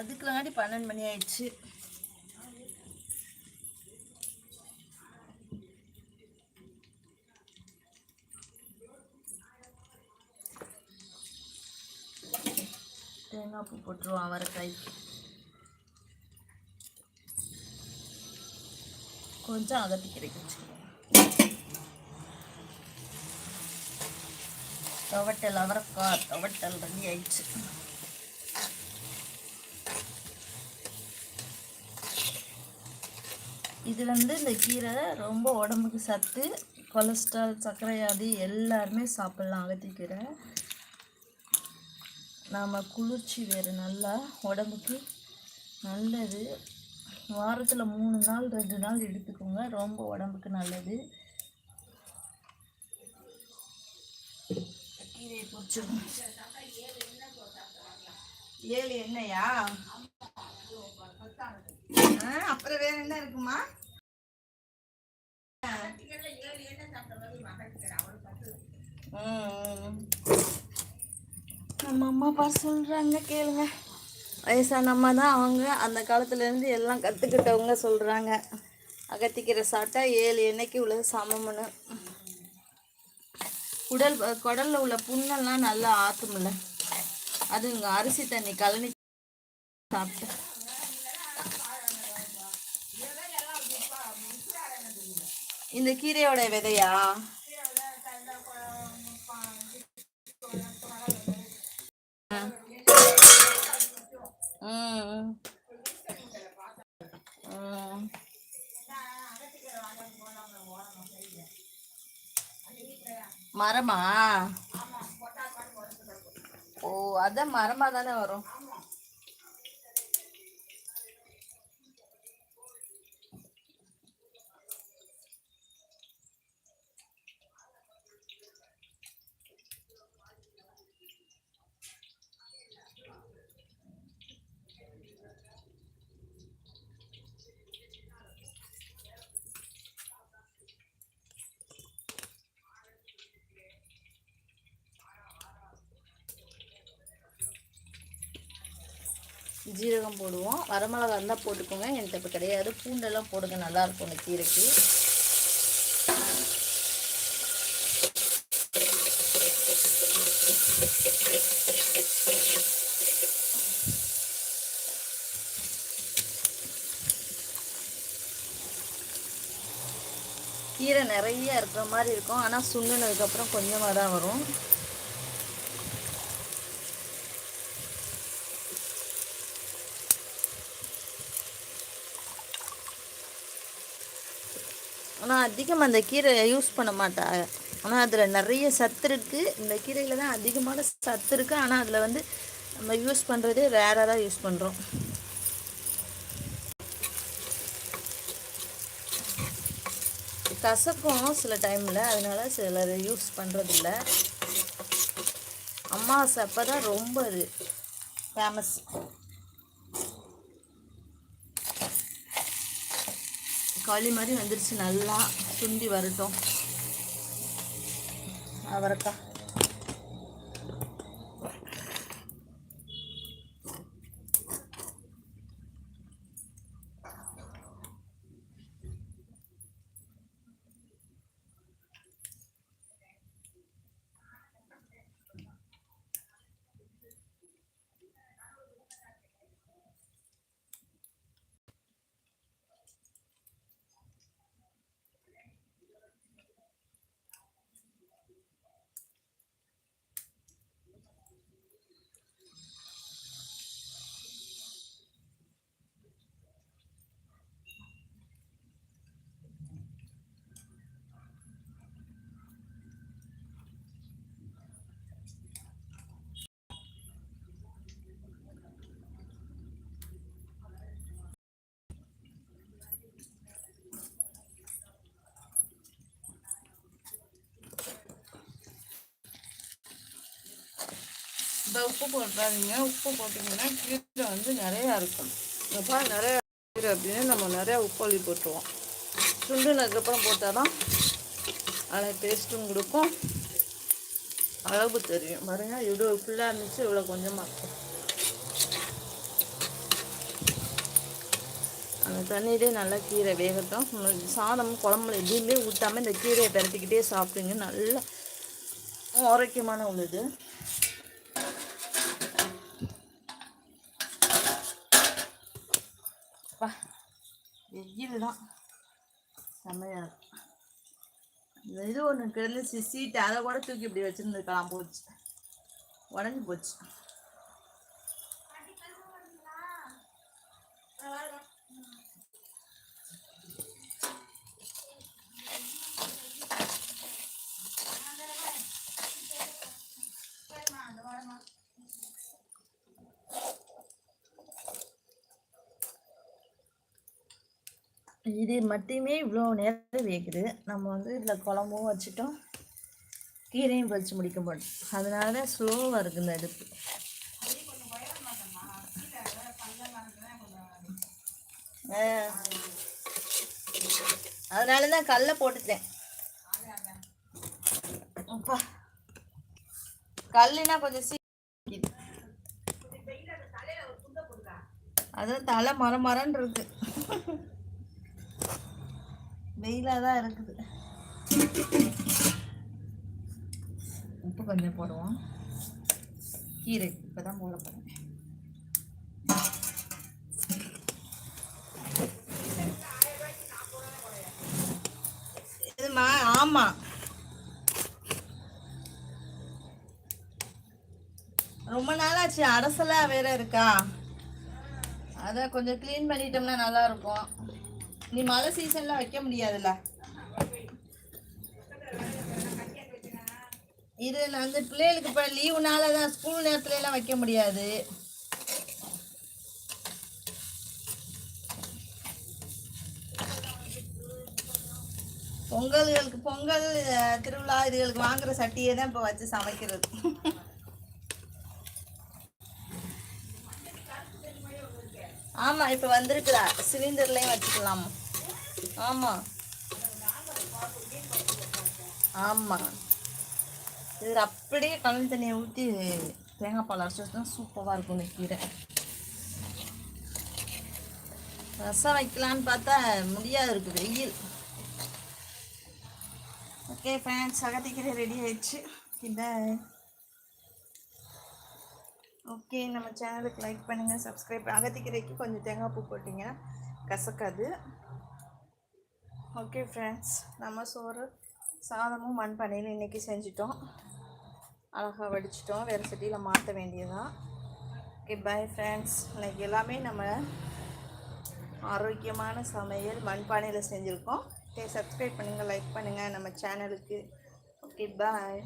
அதுக்குலாடி பன்னெண்டு மணி ஆயிடுச்சு. தேங்காய் பூ போட்டுருவோம் அவரைக்காய். கொஞ்சம் அகத்தி கிடைக்கிச்சு துவட்டல் அவரைக்காய் துவட்டல் ரெடி ஆயிடுச்சு. இது வந்து இந்த கீரை ரொம்ப உடம்புக்கு சத்து கொலஸ்ட்ரால் சர்க்கரை வியாதி எல்லாருமே சாப்பிட்லாம் அகத்திக்கீரை. நாம் குளிர்ச்சி வேறு நல்லா உடம்புக்கு நல்லது. வாரத்தில் மூணு நாள் ரெண்டு நாள் எடுத்துக்கோங்க ரொம்ப உடம்புக்கு நல்லது. கீரையை பொரிச்சிடும் ஏழு எண்ணெயா? அப்புறம் வேற என்ன இருக்குமா? ம். நம்ம அம்மா அப்பா சொல்றாங்க கேளுங்க. வயசான அம்மா தான் அவங்க. அந்த காலத்துலேருந்து எல்லாம் கற்றுக்கிட்டவங்க சொல்கிறாங்க அகத்திக்கீரை சாப்பிட்டா ஏழு எண்ணெய்க்கு உள்ளது சமம்னு. உடல் குடல்ல உள்ள புண்ணெல்லாம் நல்லா ஆற்றுமில்ல அது இங்கே அரிசி தண்ணி கலனி சாப்பிட்டேன். இந்த கீரையோட விதையா. மரமா? ஓ அதான் மரமா தானே வரும். ஜீரகம் போடுவோம். வரமிளகா இருந்தால் போட்டுக்கோங்க. என்கிட்ட இப்போ கிடையாது. பூண்டெல்லாம் போடுங்க. நல்லா இருக்கும் இந்த கீரைக்கு. கீரை நிறைய இருக்கிற மாதிரி இருக்கும். ஆனால் சுண்டுனதுக்கப்புறம் கொஞ்சமாக தான் வரும். ஆனால் அதிகமாக அந்த கீரை யூஸ் பண்ண மாட்டாங்க. ஆனால் அதில் நிறைய சத்து இருக்குது இந்த கீரையில் தான் அதிகமான சத்து இருக்குது ஆனால் அதில் வந்து நம்ம யூஸ் பண்ணுறதே ரேராக யூஸ் பண்ணுறோம் கசக்கும் சில டைமில் அதனால் சிலர் யூஸ் பண்ணுறதில்ல அம்மா அப்போ தான் ரொம்ப அது ஃபேமஸ் களி மாதிரி வந்துருச்சு. நல்லா சுண்டி வரட்டும். அவரைக்காய் இந்த உப்பு போட்டாதீங்க. உப்பு போட்டிங்கன்னா கீரை வந்து நிறையா இருக்கும் எப்போ நிறையா கீரை அப்படின்னு நம்ம நிறையா உப்பள்ளி போட்டுருவோம். சுண்டுனதுக்கப்புறம் போட்டால் தான் அதில் டேஸ்ட்டும் கொடுக்கும். அளவு தெரியும். பாருங்க இவ்வளோ ஃபுல்லாக இருந்துச்சு இவ்வளோ கொஞ்சமாக இருக்கும் அந்த தண்ணியிலே நல்லா கீரை வேகட்டும். உங்களுக்கு சாதம் குழம்புல எதுவுமே ஊற்றாமல் இந்த கீரையை பரட்டிக்கிட்டே சாப்பிடுங்க. நல்லா ஆரோக்கியமான உள்ளது. அப்பா, வெயில் தான் செம்மையாக இருக்கும் இந்த இது ஒன்று கிடந்துச்சு. சீட்டு அதை கூட தூக்கி இப்படி வச்சுருந்துருக்கலாம் போச்சு. உடஞ்சி போச்சு. இது மட்டுமே இவ்வளோ நேரம் வேகுது. நம்ம வந்து இதில் குழம்பும் வச்சுட்டோம். கீரையும் பறித்து முடிக்க மாட்டோம் அதனால ஸ்லோவாக இருக்குது இந்த அடுப்பு. அதனால தான் கல்லை போட்டுட்டேன். அப்பா. கல்லுனா கொஞ்சம் சீக்கிரம் அதான் தலை மரம் மரன்னு இருக்கு. வெயிலாக தான் இருக்குது. உப்பு கொஞ்சம் போடுவோம். கீரை இப்போ தான் போட போகிறேன் இதுமா ஆமாம் ரொம்ப நாளாச்சு அரசலாக வேற இருக்கா? அதான் கொஞ்சம் க்ளீன் பண்ணிட்டோம்னா நல்லா இருக்கும். நீ மழை சீசன்ல வைக்க முடியாதுல்ல. இது அந்த பிள்ளைகளுக்கு இப்போ லீவுனால தான் ஸ்கூல் நேரத்துல எல்லாம் வைக்க முடியாது. பொங்கல்களுக்கு பொங்கல் திருவிழா இதுகளுக்கு வாங்குற சட்டியை தான் இப்போ வச்சு சமைக்கிறது. ஆமா இப்போ வந்திருக்குதா? சிலிண்டர்லயும் வச்சுக்கலாம்? ஆமா. ஆமா. இது அப்படியே கலந்து தண்ணியை ஊற்றி தேங்காய் பால் அரைச்சி வச்சு தான் சூப்பராக இருக்கும் இந்த கீரை. ரசம் வைக்கலான்னு பார்த்தா முடியாது இருக்கு வெயில். ஓகே ஃப்ரெண்ட்ஸ் அகத்திக்கீரை ரெடி ஆயிடுச்சு. இந்த ஓகே நம்ம சேனலுக்கு லைக் பண்ணுங்கள் சப்ஸ்கிரைப் அகத்திக்கீரைக்கு கொஞ்சம் தேங்காய் பூ போட்டிங்கன்னா கசக்காது. ஓகே ஃப்ரெண்ட்ஸ் நம்ம சோறு சாதமும் மண்பானையில் இன்றைக்கி செஞ்சிட்டோம். அழகாக வடிச்சிட்டோம். வேறு சட்டியில் மாற்ற வேண்டியதான் ஓகே பாய் ஃப்ரெண்ட்ஸ் இன்றைக்கி எல்லாமே நம்ம ஆரோக்கியமான சமையல் மண்பானையில் செஞ்சுருக்கோம். ஓகே சப்ஸ்கிரைப் பண்ணுங்கள் லைக் பண்ணுங்கள் நம்ம சேனலுக்கு. Okay bye